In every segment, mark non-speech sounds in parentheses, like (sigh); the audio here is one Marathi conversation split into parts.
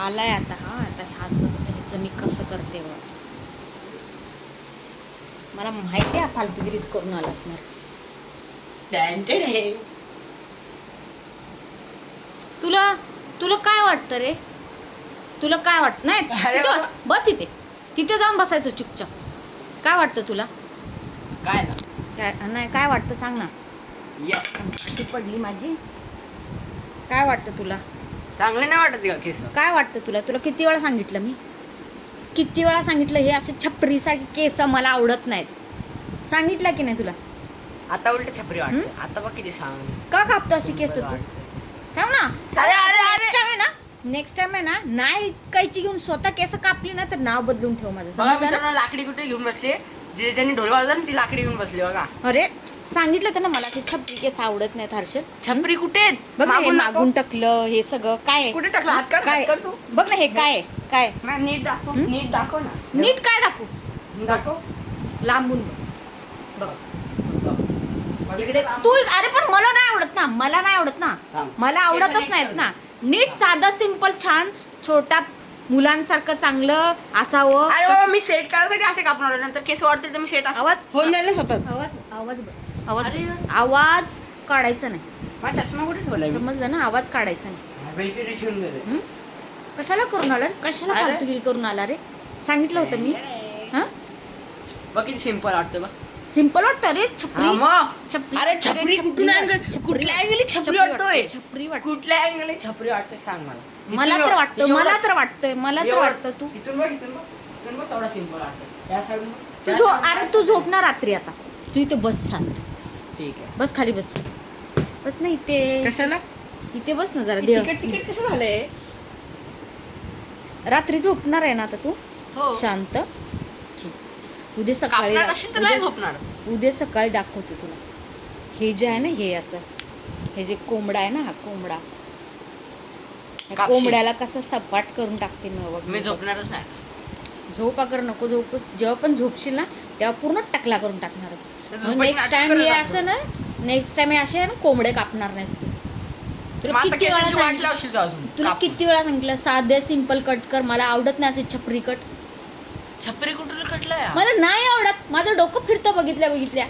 आलाय आता हा आता ह्याचं ह्याचं मी कसं करते बघ. मला माहिती आहे फालतूगिरीच करून आला असणार. टॅलेंटेड आहे. तुला तुला काय वाटतं रे? तुला काय वाटत नाही (laughs) अरे तिथे बाबा. बस बस तिथे तिथे जाऊन बसायचं चुपचाप. काय वाटतं तुला? काय? ना काय नाही काय वाटतं सांग ना. या. ती पडली माझी. काय वाटतं तुला? चांगलं नाही वाटत का केस? काय वाटतं तुला? तुला किती वेळा सांगितलं मी? किती वेळा सांगितलं? हे असे छपरीसारखे केस मला आवडत नाहीत. सांगितलं की नाही तुला? आता उलट छपरी वाटते. आता बघ किती सांग का कापतो अशी केस तू? सांग ना. नेक्स्ट टाइम आहे ना नेक्स्ट टाइम आहे ना नाही कैची घेऊन स्वतः केस कापली ना तर नाव बदलून ठेव माझं. लाकडी कुठे घेऊन बसली? जे ज्यांनी ढोल वाजवला ना ती लाकडी घेऊन बसली बघा. अरे सांगितलं होतं ना मला छपरी केस आवडत नाहीत हर्षद. छपरी कुठे आहेत? बघ ना, हे मागून टकलं हे सगळं काय आहे? कुठे टाकला? हात काढ काय? हात काढ तू. बघ ना हे काय आहे? काय? नाही, नीट दाखव? नीट दाखव ना. नीट काय दाखवू? दाखव. लांबून बघ. बघ. इकडे तू अरे पण मला नाही आवडत ना मला नाही आवडत ना. थांब. मला आवडतच नाहीत. ना. नीट साधं सिंपल छान छोटा मुलांसारखं चांगलं असावं अरे बाबा मी सेट करायसाठी असे कापणार आहे. नंतर केस वाढतील तर मी सेट आवाज होऊन जाईल ना स्वतःच आवाज आवाज ब- आवाज अरे. आवाज काढायचा नाही माझा चष्मा कुठे ठेवलाय मी? समजलं ना आवाज काढायचा नाही अरे, इकडे ठेवून गेले. हं? कशाला करून आला रे? कशाला अरे. फालतूगिरी करून आला रे सांगितलं होतं मी हा बघ किती सिंपल वाटतं बघ सिंपल वाटतं रे छपरी मग. छपरी अरे छपरी कुठून छपरी कुठल्या छपरी वाटतोय? छपरी वाटत कुठल्या अँगल छपरी वाटतोय सांग मला. मला इथून तर बघ, वाटतं एवढंच. मला तर वाटतंय मला तर एवढंच. वाटतं तू. इथून बघ इथून बघ. इथून बघ तेवढा सिंपल वाटतं या साईडून बघ, तू त्या झो side अरे बघ. तू झोप ना रात्री आता. तू इथे बस शांत ठीक आहे. बस खाली बस. बस ना इथे. कशाला? इथे बस ना जरा देव. चिकट चिकट कसं झालंय? रात्री झोपणार आहे ना आता तू? हो. शांत. ठीक. उद्या सकाळी कापणार असेल तर नाही उद्या- झोपणार. उद्या सकाळी दाखवते तुला. हे जे आहे ना हे असं. हे जे कोंबडा आहे ना हा कोंबडा. या कापशील. कोंबड्याला कसं सपाट करून टाकते मी बघ. मी झोपणारच नाही झोप अगर नको झोप जेव्हा पण झोपशील ना तेव्हा पूर्ण टकला करून टाकणार झोपायची नेक्स्ट नाटकं टाइम हे. असं ना नेक्स्ट टाइम हे असे आहे ना कोंबडे कापणार नाहीस तू. मग तुला आता किती वेळा केसांची वाट सांगितलं? लावशील तू अजून तुला कापून. किती वेळा सांगितलं? साधे सिंपल कट कर. मला आवडत नाही असे छपरी कट छपरी कुठून कटलाय मला नाही आवडत. माझं डोकं फिरतं बघितल्या बघितल्या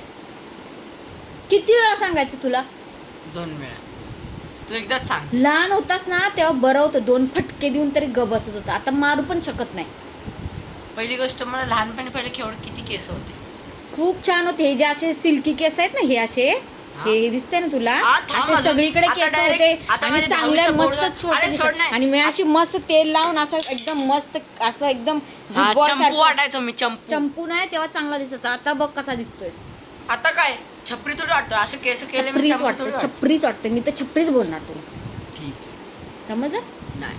किती वेळा सांगायचं तुला? दोन वेळा. तू एकदाच सांग. लहान होतास ना तेव्हा बरं होतं. दोन फटके देऊन तरी ग बसत होतं. आता मारू पण शकत नाही. पहिली गोष्ट मला लहानपणी पहिले केवढ किती केस होते. खूप छान होते. हे जे असे सिल्की केस आहेत ना हे असे हे? हे दिसते ना तुला? हा, थांब असे अजून. सगळीकडे आता केस direct- होते आता आणि माझ्या चांगले दहावीच्या मस्त बोर्डात- छोटे अरे दिसत. सोड नाही. आणि मी अशी मस्त तेल लावून असं एकदम मस्त असं एकदम good boy चंपू सारखं. वाटायचो मी चंपू. चंपू नाही तेव्हा चांगला दिसायचा. आता बघ कसा दिसतोय आता काय? छपरी थोडी वाटतं. असं केस केले मी छपरीच थोडी वाटतं. वाटतं. छपरीच वाटतं. मी तर छपरीच बोलणार तुला ठीक. समजलं? नाही.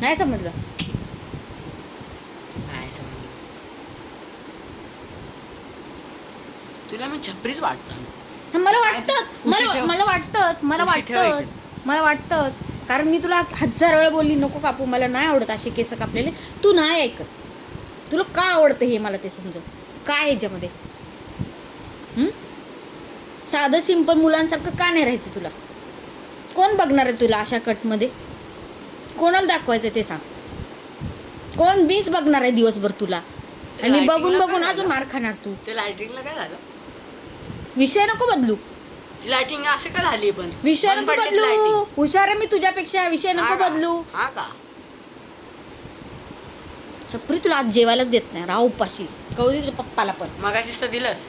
नाही समजलं? नाही समजलं. तुला मी छपरीच वाटतं. हा, मला वाटतंच. ते? उशी मला ठेव. मला वाटतंच. मला उशी ठेव वाटतंच. मला वाटतंच. कारण मी तुला हजार वेळा बोलली नको कापू मला नाही आवडत असे केस कापलेले. तू नाही ऐकत. तुला का आवडतं हे मला ते समजव काय आहे याच्यामध्ये? हं? साधं सिंपल मुलांसारखं का नाही राहायचं तुला? कोण बघणार आहे तुला अशा कटमध्ये कोणाला दाखवायचं ते सांग. कोण मीच बघणार आहे दिवसभर तुला? आणि बघून बघून अजून? मार खाणार तू. ते लायटिंगला काय झालं? विषय नको बदलू. लायटिंग असं का झाली पण? विषय नको बदलू. हुशार आहे मी तुझ्यापेक्षा. विषय नको? बदलू. हा का? छपरी तुला आज जेवायलाच देत नाही. राहू उपाशी. कळू दे तुझ्या पप्पाला पण. मगाशीच तर दिलंस.